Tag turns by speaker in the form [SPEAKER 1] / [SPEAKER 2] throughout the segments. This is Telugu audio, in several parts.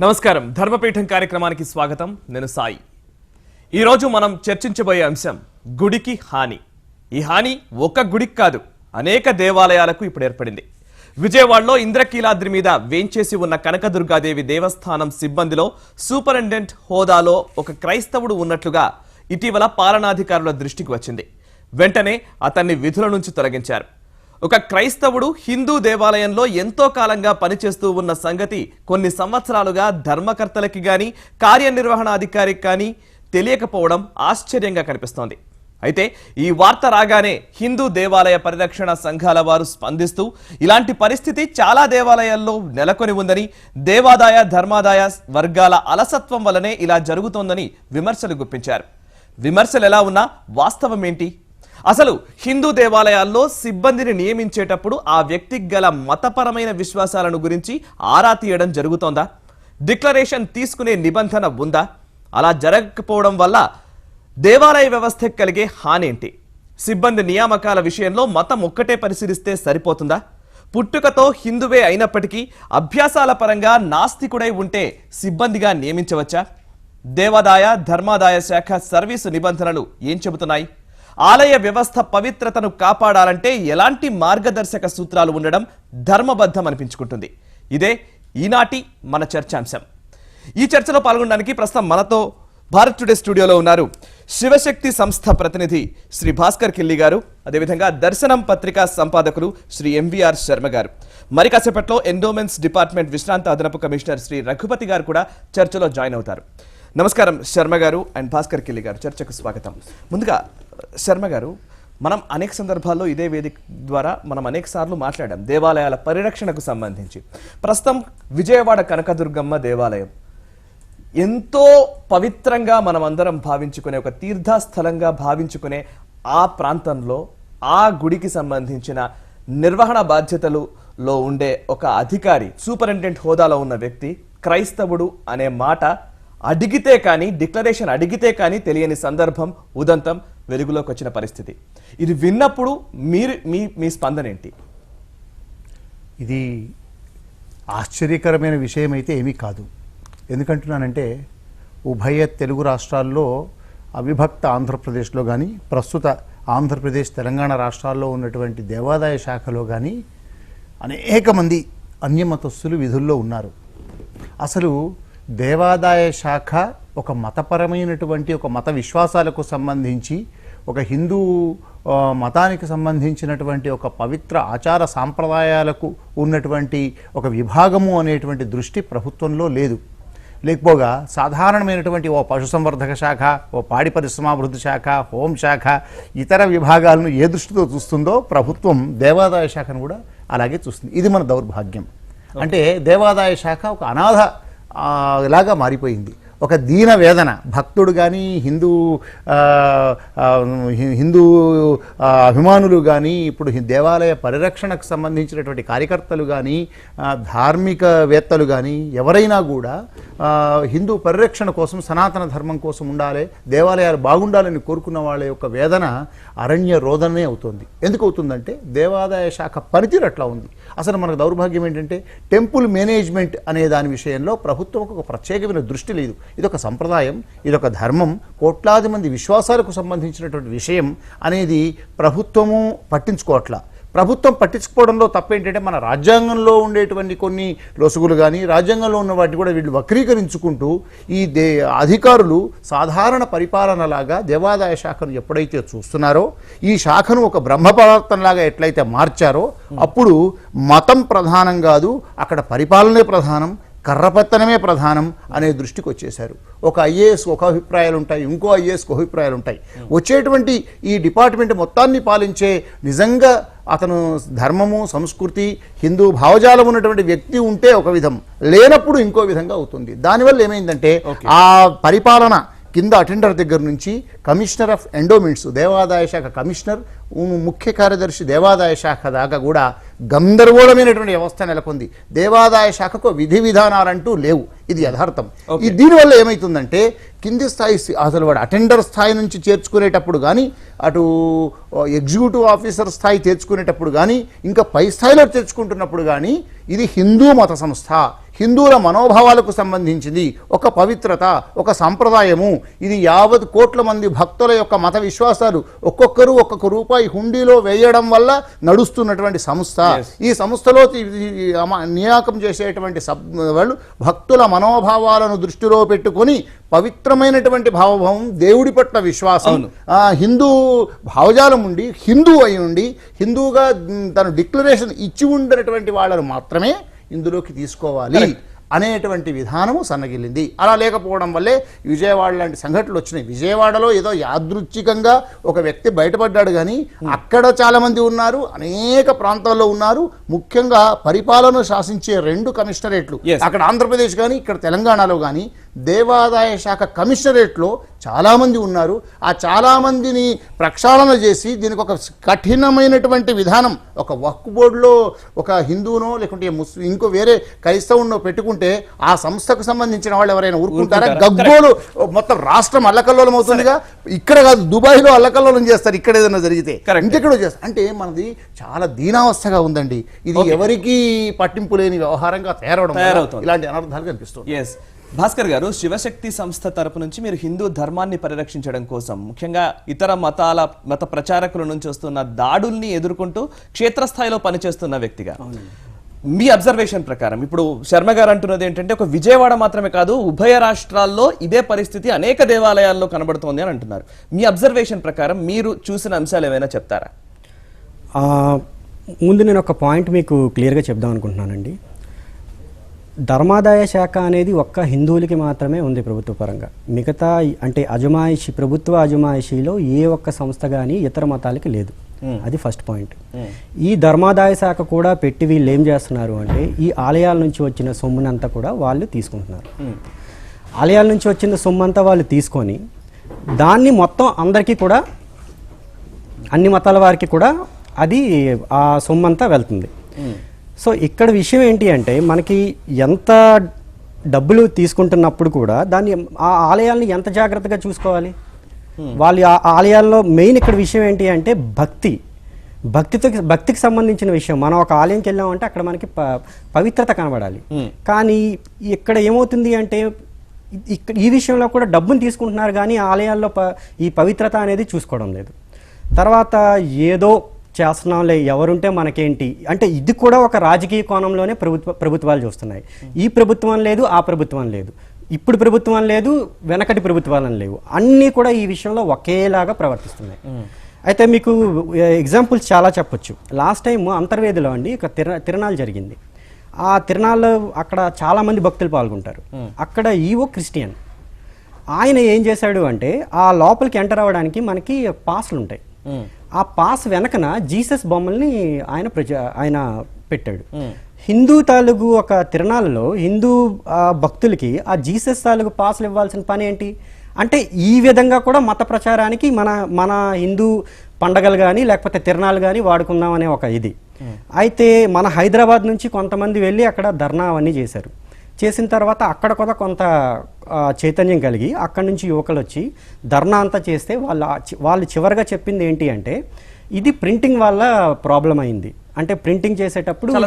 [SPEAKER 1] నమస్కారం. ధర్మపీఠం కార్యక్రమానికి స్వాగతం. నేను సాయి. ఈరోజు మనం చర్చించబోయే అంశం గుడికి హాని. ఈ హాని ఒక్క గుడికి కాదు అనేక దేవాలయాలకు ఇప్పుడు ఏర్పడింది. విజయవాడలో ఇంద్రకీలాద్రి మీద వేంచేసి ఉన్న కనకదుర్గాదేవి దేవస్థానం సిబ్బందిలో సూపరింటెండెంట్ హోదాలో ఒక క్రైస్తవుడు ఉన్నట్లుగా ఇటీవల పాలనాధికారుల దృష్టికి వచ్చింది. వెంటనే అతన్ని విధుల నుంచి తొలగించారు. ఒక క్రైస్తవుడు హిందూ దేవాలయంలో ఎంతో కాలంగా పనిచేస్తూ ఉన్న సంగతి కొన్ని సంవత్సరాలుగా ధర్మకర్తలకి గాని కార్యనిర్వహణాధికారికి కానీ తెలియకపోవడం ఆశ్చర్యంగా కనిపిస్తోంది. అయితే ఈ వార్త రాగానే హిందూ దేవాలయ పరిరక్షణ సంఘాల వారు స్పందిస్తూ ఇలాంటి పరిస్థితి చాలా దేవాలయాల్లో నెలకొని ఉందని దేవాదాయ ధర్మాదాయ వర్గాల అలసత్వం వలనే ఇలా జరుగుతోందని విమర్శలు గుప్పించారు. విమర్శలు ఎలా ఉన్నా వాస్తవం ఏంటి అసలు హిందూ దేవాలయాల్లో సిబ్బందిని నియమించేటప్పుడు ఆ వ్యక్తికి గల మతపరమైన విశ్వాసాలను గురించి ఆరా తీయడం జరుగుతోందా? డిక్లరేషన్ తీసుకునే నిబంధన ఉందా? అలా జరగకపోవడం వల్ల దేవాలయ వ్యవస్థకు కలిగే హాని ఏంటి సిబ్బంది నియామకాల విషయంలో మతం ఒక్కటే పరిశీలిస్తే సరిపోతుందా? పుట్టుకతో హిందువే అయినప్పటికీ అభ్యాసాల పరంగా నాస్తికుడై ఉంటే సిబ్బందిగా నియమించవచ్చా? దేవాదాయ ధర్మాదాయ శాఖ సర్వీసు నిబంధనలు ఏం చెబుతున్నాయి? ఆలయ వ్యవస్థ పవిత్రతను కాపాడాలంటే ఎలాంటి మార్గదర్శక సూత్రాలు ఉండడం ధర్మబద్ధం అనిపించుకుంటుంది. ఇదే ఈనాటి మన చర్చాంశం. ఈ చర్చలో పాల్గొనడానికి ప్రస్తుతం మనతో భారత్ టుడే స్టూడియోలో ఉన్నారు శివశక్తి సంస్థ ప్రతినిధి శ్రీ భాస్కర్ కిల్లి గారు అదేవిధంగా దర్శనం పత్రికా సంపాదకులు శ్రీ ఎంవీఆర్ శర్మ గారు. మరి కాసేపట్లో ఎండోమెంట్స్ డిపార్ట్మెంట్ విశ్రాంత అదనపు కమిషనర్ శ్రీ రఘుపతి గారు కూడా చర్చలో జాయిన్ అవుతారు. నమస్కారం శర్మ గారు అండ్ భాస్కర్ కిల్లి గారు చర్చకు స్వాగతం. ముందుగా శర్మ గారు మనం అనేక సందర్భాల్లో ఇదే వేదిక ద్వారా మనం అనేక సార్లు మాట్లాడాం దేవాలయాల పరిరక్షణకు సంబంధించి. ప్రస్తుతం విజయవాడ కనకదుర్గమ్మ దేవాలయం. ఎంతో పవిత్రంగా మనం అందరం భావించుకునే ఒక తీర్థస్థలంగా భావించుకునే ఆ ప్రాంతంలో ఆ గుడికి సంబంధించిన నిర్వహణ బాధ్యతలులో ఉండే ఒక అధికారి సూపరింటెండెంట్ హోదాలో ఉన్న వ్యక్తి క్రైస్తవుడు అనే మాట అడిగితే కానీ డిక్లరేషన్ అడిగితే కానీ తెలియని సందర్భం ఉదంతం వెలుగులోకి వచ్చిన పరిస్థితి. ఇది విన్నప్పుడు మీరు మీ మీ స్పందన ఏంటి
[SPEAKER 2] ఇది ఆశ్చర్యకరమైన విషయం అయితే ఏమీ కాదు. ఎందుకంటున్నానంటే ఉభయ తెలుగు రాష్ట్రాల్లో అవిభక్త ఆంధ్రప్రదేశ్లో కానీ ప్రస్తుత ఆంధ్రప్రదేశ్ తెలంగాణ రాష్ట్రాల్లో ఉన్నటువంటి దేవాదాయ శాఖలో కానీ అనేక మంది అన్యమతస్సులు విధుల్లో ఉన్నారు. అసలు దేవాదాయ శాఖ ఒక మతపరమైనటువంటి ఒక మత విశ్వాసాలకు సంబంధించి ఒక హిందూ మతానికి సంబంధించినటువంటి ఒక పవిత్ర ఆచార సాంప్రదాయాలకు ఉన్నటువంటి ఒక విభాగము అనేటువంటి దృష్టి ప్రభుత్వంలో లేదు. లేకపోగా సాధారణమైనటువంటి ఓ పశుసంవర్ధక శాఖ ఓ పాడి పరిశ్రమాభివృద్ధి శాఖ హోం శాఖ ఇతర విభాగాలను ఏ దృష్టితో చూస్తుందో ప్రభుత్వం దేవాదాయ శాఖను కూడా అలాగే చూస్తుంది. ఇది మన దౌర్భాగ్యం. అంటే దేవాదాయ శాఖ ఒక అనాథ ఇలాగా లాగా మారిపోయింది. ఒక దీన వేదన. భక్తుడు కానీ హిందూ హిందూ అభిమానులు కానీ ఇప్పుడు దేవాలయ పరిరక్షణకు సంబంధించినటువంటి కార్యకర్తలు కానీ ధార్మికవేత్తలు కానీ ఎవరైనా కూడా హిందూ పరిరక్షణ కోసం సనాతన ధర్మం కోసం ఉండాలి దేవాలయాలు బాగుండాలని కోరుకున్న వాళ్ళ యొక్క వేదన అరణ్య రోదనే అవుతుంది. ఎందుకు అవుతుందంటే దేవాదాయ శాఖ పనితీరు అట్లా ఉంది. అసలు మనకు దౌర్భాగ్యం ఏంటంటే టెంపుల్ మేనేజ్మెంట్ అనే దాని విషయంలో ప్రభుత్వం ఒక ప్రత్యేకమైన దృష్టి లేదు. ఇదొక సంప్రదాయం ఇదొక ధర్మం కోట్లాది మంది విశ్వాసాలకు సంబంధించినటువంటి విషయం అనేది ప్రభుత్వము పట్టించుకోవట్లా. ప్రభుత్వం పట్టించుకోవడంలో తప్పేంటంటే మన రాజ్యాంగంలో ఉండేటువంటి కొన్ని లొసుగులు కానీ రాజ్యాంగంలో ఉన్న వాటిని కూడా వీళ్ళు వక్రీకరించుకుంటూ ఈ దే అధికారులు సాధారణ పరిపాలనలాగా దేవాదాయ శాఖను ఎప్పుడైతే చూస్తున్నారో ఈ శాఖను ఒక బ్రహ్మపదార్థంలాగా ఎట్లయితే మార్చారో అప్పుడు మతం ప్రధానం కాదు అక్కడ పరిపాలనే ప్రధానం కర్రపత్తనమే ప్రధానం అనే దృష్టికి వచ్చేశారు. ఒక ఐఏఎస్ ఒక అభిప్రాయాలు ఉంటాయి ఇంకో ఐఏఎస్కి అభిప్రాయాలు ఉంటాయి వచ్చేటువంటి ఈ డిపార్ట్మెంట్ మొత్తాన్ని పాలించే నిజంగా అతను ధర్మము సంస్కృతి హిందూ భావజాలం ఉన్నటువంటి వ్యక్తి ఉంటే ఒక విధం లేనప్పుడు ఇంకో విధంగా అవుతుంది. దానివల్ల ఏమైందంటే ఆ పరిపాలన కింద అటెండర్ దగ్గర నుంచి కమిషనర్ ఆఫ్ ఎండోమెంట్స్ దేవాదాయ శాఖ కమిషనర్ ముఖ్య కార్యదర్శి దేవాదాయ శాఖ దాకా కూడా గందరగోళమైనటువంటి వ్యవస్థ నెలకొంది. దేవాదాయ శాఖకు విధి విధానాలంటూ లేవు. ఇది యథార్థం. ఈ దీనివల్ల ఏమవుతుందంటే కింది స్థాయి అసలు వాడు అటెండర్ స్థాయి నుంచి చేర్చుకునేటప్పుడు కానీ అటు ఎగ్జిక్యూటివ్ ఆఫీసర్ స్థాయి చేర్చుకునేటప్పుడు కానీ ఇంకా పై స్థాయిలో చేర్చుకుంటున్నప్పుడు కానీ ఇది హిందూ మత సంస్థ. హిందువుల మనోభావాలకు సంబంధించింది ఒక పవిత్రత ఒక సంప్రదాయము. ఇది యావత్ కోట్ల మంది భక్తుల యొక్క మత విశ్వాసాలు. ఒక్కొక్కరు ఒక్కొక్క రూపాయి హుండీలో వేయడం వల్ల నడుస్తున్నటువంటి సంస్థ. ఈ సంస్థలో నియామకం చేసేటువంటి సబ్ వాళ్ళు భక్తుల మనోభావాలను దృష్టిలో పెట్టుకొని పవిత్రమైనటువంటి భావభావం దేవుడి పట్ల విశ్వాసం హిందూ భావజాలం ఉండి హిందూ అయి ఉండి హిందూగా తను డిక్లరేషన్ ఇచ్చి ఉండేటువంటి వాళ్ళను మాత్రమే ఇందులోకి తీసుకోవాలి అనేటువంటి విధానము సన్నగిల్లింది. అలా లేకపోవడం వల్లే విజయవాడ లాంటి సంఘటనలు వచ్చినాయి. విజయవాడలో ఏదో యాదృచ్ఛికంగా ఒక వ్యక్తి బయటపడ్డాడు కానీ అక్కడ చాలా మంది ఉన్నారు అనేక ప్రాంతాల్లో ఉన్నారు. ముఖ్యంగా పరిపాలన శాసించే రెండు కమిషనరేట్లు. అక్కడ ఆంధ్రప్రదేశ్ కానీ ఇక్కడ తెలంగాణలో కానీ దేవాదాయ శాఖ కమిషనరేట్లో చాలామంది ఉన్నారు. ఆ చాలామందిని ప్రక్షాళన చేసి దీనికి ఒక కఠినమైనటువంటి విధానం ఒక వక్ఫ్ బోర్డులో ఒక హిందూనో లేకుంటే ముస్లిం ఇంకో వేరే క్రైస్తవునో పెట్టుకుంటే ఆ సంస్థకు సంబంధించిన వాళ్ళు ఎవరైనా ఊరుకుంటారా? గగ్గోలు మొత్తం రాష్ట్రం అల్లకల్లోలం అవుతుందిగా ఇక్కడ కాదు దుబాయ్లో అల్లకల్లోలం చేస్తారు ఇక్కడ ఏదైనా జరిగితే. ఇంకెక్కడో చేస్తారు. అంటే మనది చాలా దీనావస్థగా ఉందండి. ఇది ఎవరికీ పట్టింపు లేని వ్యవహారంగా తయారవడం. ఇలాంటి అనర్థాలు కనిపిస్తుంది
[SPEAKER 1] భాస్కర్ గారు శివశక్తి సంస్థ తరపు నుంచి మీరు హిందూ ధర్మాన్ని పరిరక్షించడం కోసం ముఖ్యంగా ఇతర మతాల మత ప్రచారకుల నుంచి వస్తున్న దాడుల్ని ఎదుర్కొంటూ క్షేత్రస్థాయిలో పనిచేస్తున్న వ్యక్తిగా. మీ అబ్జర్వేషన్ ప్రకారం ఇప్పుడు శర్మ గారు అంటున్నది ఏంటంటే ఒక విజయవాడ మాత్రమే కాదు ఉభయ రాష్ట్రాల్లో ఇదే పరిస్థితి అనేక దేవాలయాల్లో కనబడుతోంది అని అంటున్నారు. మీ అబ్జర్వేషన్ ప్రకారం మీరు చూసిన అంశాలు ఏమైనా చెప్తారా?
[SPEAKER 3] ముందు నేను ఒక పాయింట్ మీకు క్లియర్గా చెప్దాం అనుకుంటున్నానండి. ధర్మాదాయ శాఖ అనేది ఒక్క హిందువులకి మాత్రమే ఉంది ప్రభుత్వ పరంగా. మిగతా అంటే అజమాయిషి ప్రభుత్వ అజమాయిషీలో ఏ ఒక్క సంస్థ కానీ ఇతర మతాలకి లేదు. అది ఫస్ట్ పాయింట్. ఈ ధర్మాదాయ శాఖ కూడా పెట్టి వీళ్ళు ఏం చేస్తున్నారు అంటే ఈ ఆలయాల నుంచి వచ్చిన సొమ్మునంతా కూడా వాళ్ళు తీసుకుంటున్నారు. ఆలయాల నుంచి వచ్చిన సొమ్మంతా వాళ్ళు తీసుకొని దాన్ని మొత్తం అందరికీ కూడా అన్ని మతాల వారికి కూడా అది ఆ సొమ్మంతా వెళ్తుంది. సో ఇక్కడ విషయం ఏంటి అంటే మనకి ఎంత డబ్బులు తీసుకుంటున్నప్పుడు కూడా దాన్ని ఆ ఆలయాల్ని ఎంత జాగ్రత్తగా చూసుకోవాలి? వాళ్ళు ఆ ఆలయాల్లో మెయిన్ ఇక్కడ విషయం ఏంటి అంటే భక్తి. భక్తితో భక్తికి సంబంధించిన విషయం. మనం ఒక ఆలయంకి వెళ్ళామంటే అక్కడ మనకి ప- పవిత్రత కనబడాలి. కానీ ఇక్కడ ఏమవుతుంది అంటే ఇక్కడ ఈ విషయంలో కూడా డబ్బును తీసుకుంటున్నారు కానీ ఆలయాల్లో ప- ఈ పవిత్రత అనేది చూసుకోవడం లేదు. తర్వాత ఏదో చేస్తున్నాంలే ఎవరుంటే మనకేంటి? అంటే ఇది కూడా ఒక రాజకీయ కోణంలోనే ప్రభుత్వ ప్రభుత్వాలు చూస్తున్నాయి. ఈ ప్రభుత్వం లేదు ఆ ప్రభుత్వం లేదు. ఇప్పుడు ప్రభుత్వం లేదు వెనకటి ప్రభుత్వాలను లేవు. అన్నీ కూడా ఈ విషయంలో ఒకేలాగా ప్రవర్తిస్తున్నాయి. అయితే మీకు ఎగ్జాంపుల్స్ చాలా చెప్పొచ్చు. లాస్ట్ టైం అంతర్వేదిలో అండి ఒక తిర తిరణాలు జరిగింది. ఆ తిరణాల్లో అక్కడ చాలా మంది భక్తులు పాల్గొంటారు. అక్కడ ఈవో క్రిస్టియన్. ఆయన ఏం చేశాడు అంటే ఆ లోపలికి ఎంటర్ అవ్వడానికి మనకి పాస్లు ఉంటాయి ఆ పాస్ వెనకన జీసస్ బొమ్మల్ని ఆయన ప్రజ ఆయన పెట్టాడు. హిందూ తాలూకు ఒక తిరణాలలో హిందూ భక్తులకి ఆ జీసస్ తాలూకు పాస్లు ఇవ్వాల్సిన పని ఏంటి? అంటే ఈ విధంగా కూడా మత ప్రచారానికి మన మన హిందూ పండగలు కానీ లేకపోతే తిరణాలు కానీ వాడుకుందాం అనే ఒక ఇది. అయితే మన హైదరాబాద్ నుంచి కొంతమంది వెళ్ళి అక్కడ ధర్నా అవన్నీ చేశారు. చేసిన తర్వాత అక్కడ కూడా కొంత చైతన్యం కలిగి అక్కడి నుంచి యువకులు వచ్చి ధర్నా అంతా చేస్తే వాళ్ళ వాళ్ళు చివరిగా చెప్పింది ఏంటి అంటే ఇది ప్రింటింగ్ వల్ల ప్రాబ్లం అయింది. అంటే ప్రింటింగ్ చేసేటప్పుడు
[SPEAKER 1] చాలా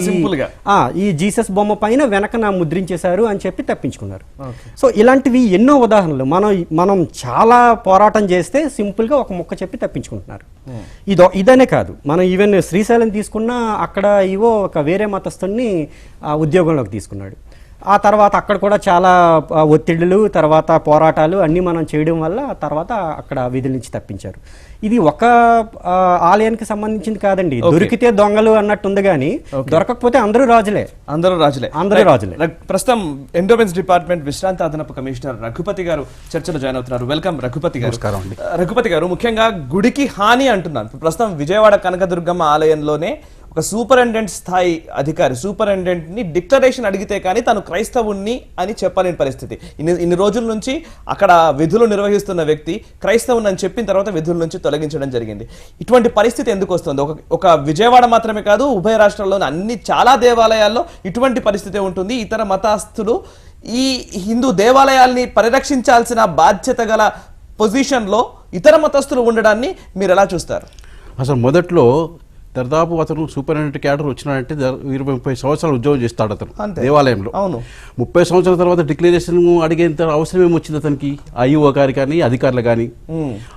[SPEAKER 3] ఈ- జీసస్ బొమ్మ పైన వెనకన ముద్రించేశారు అని చెప్పి తప్పించుకున్నారు. సో ఇలాంటివి ఎన్నో ఉదాహరణలు. మనం మనం చాలా పోరాటం చేస్తే సింపుల్గా ఒక ముక్క చెప్పి తప్పించుకుంటున్నారు. ఇదో ఇదనే కాదు. మనం ఈవెన్ శ్రీశైలం తీసుకున్నా అక్కడ ఇవో ఒక వేరే మతస్థుడిని ఉద్యోగంలోకి తీసుకున్నాడు. ఆ తర్వాత అక్కడ కూడా చాలా ఒత్తిడులు తర్వాత పోరాటాలు అన్నీ మనం చేయడం వల్ల ఆ తర్వాత అక్కడ విధుల నుంచి తప్పించారు. ఇది ఒక ఆలయానికి సంబంధించింది కాదండి. దొరికితే దొంగలు అన్నట్టు ఉంది కానీ దొరకకపోతే అందరూ రాజులే.
[SPEAKER 1] అందరూ రాజులే.
[SPEAKER 3] అందరూ. రాజులే.
[SPEAKER 1] ప్రస్తుతం ఎండోమెన్స్ డిపార్ట్మెంట్ విశ్రాంత అదనపు కమిషనర్ రఘుపతి గారు చర్చలో జాయిన్ అవుతున్నారు. వెల్కమ్ రఘుపతి గారు.
[SPEAKER 2] నమస్కారం అండి.
[SPEAKER 1] ఆ, రఘుపతి గారు ముఖ్యంగా గుడికి హాని ఇప్పుడు ప్రస్తుతం విజయవాడ కనకదుర్గమ్మ ఆలయంలోనే ఒక సూపరింటెండెంట్ స్థాయి అధికారి సూపరింటెండెంట్ని డిక్లరేషన్ అడిగితే కానీ తను క్రైస్తవుణ్ణి అని చెప్పలేని పరిస్థితి. ఇన్ని ఇన్ని రోజుల నుంచి అక్కడ విధులు నిర్వహిస్తున్న వ్యక్తి క్రైస్తవుని అని చెప్పిన తర్వాత విధుల నుంచి తొలగించడం జరిగింది. ఇటువంటి పరిస్థితి ఎందుకు వస్తుంది? ఒక ఒక విజయవాడ మాత్రమే కాదు ఉభయ రాష్ట్రాల్లోని అన్ని చాలా దేవాలయాల్లో ఇటువంటి పరిస్థితి ఉంటుంది. ఇతర మతస్థులు ఈ హిందూ దేవాలయాల్ని పరిరక్షించాల్సిన బాధ్యత గల పొజిషన్లో ఇతర మతస్థులు ఉండడాన్ని మీరు ఎలా చూస్తారు?
[SPEAKER 4] అసలు మొదట్లో దాదాపు అతను సూపరింటెండెంట్ క్యాడర్ వచ్చినాడంటే ఇరవై ముప్పై సంవత్సరాలు ఉద్యోగం చేస్తాడు అతను
[SPEAKER 1] అంతే.
[SPEAKER 4] దేవాలయంలో.
[SPEAKER 1] అవును.
[SPEAKER 4] ముప్పై సంవత్సరాల తర్వాత డిక్లరేషన్ అడిగేంత అవసరం ఏమొచ్చింది అతనికి? ఐఓ గారి కానీ అధికారులు కానీ?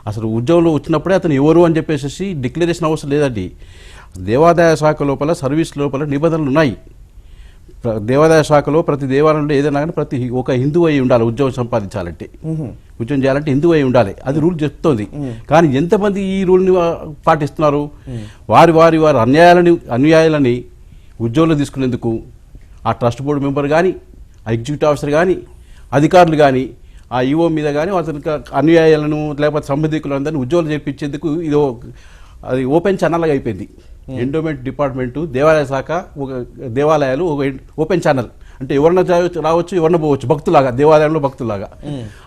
[SPEAKER 4] అసలు ఉద్యోగంలో వచ్చినప్పుడే అతను ఎవరు అని చెప్పేసి డిక్లరేషన్ అవసరం లేదండి. దేవాదాయ శాఖ లోపల సర్వీస్ లోపల నిబంధనలు ఉన్నాయి. దేవాదాయ శాఖలో ప్రతి దేవాలయంలో ఏదైనా కానీ ప్రతి ఒక హిందూ అయి ఉండాలి ఉద్యోగం సంపాదించాలంటే. ఉద్యోగం చేయాలంటే హిందూ అయి ఉండాలి. అది రూల్ చెప్తోంది. కానీ ఎంతమంది ఈ రూల్ని పాటిస్తున్నారు? వారి వారి వారి అన్యాయాలని అన్యాయాలని ఉద్యోగంలో తీసుకునేందుకు ఆ ట్రస్ట్ బోర్డు మెంబర్ కానీ ఆ ఎగ్జిక్యూటివ్ ఆఫీసర్ కానీ అధికారులు కానీ ఆ ఈఓ మీద కానీ అతనికి అన్యాయాలను లేకపోతే సంబంధికులందరినీ ఉద్యోగాలు చేర్పించేందుకు ఇది అది ఓపెన్ ఛానల్గా అయిపోయింది. ఎండోమెంట్ డిపార్ట్మెంటు దేవాలయ శాఖ ఒక దేవాలయాలు ఒక ఓపెన్ ఛానల్ అంటే ఎవరన్నా రావచ్చు రావచ్చు ఎవరన్నా పోవచ్చు భక్తులాగా దేవాలయంలో భక్తులాగా.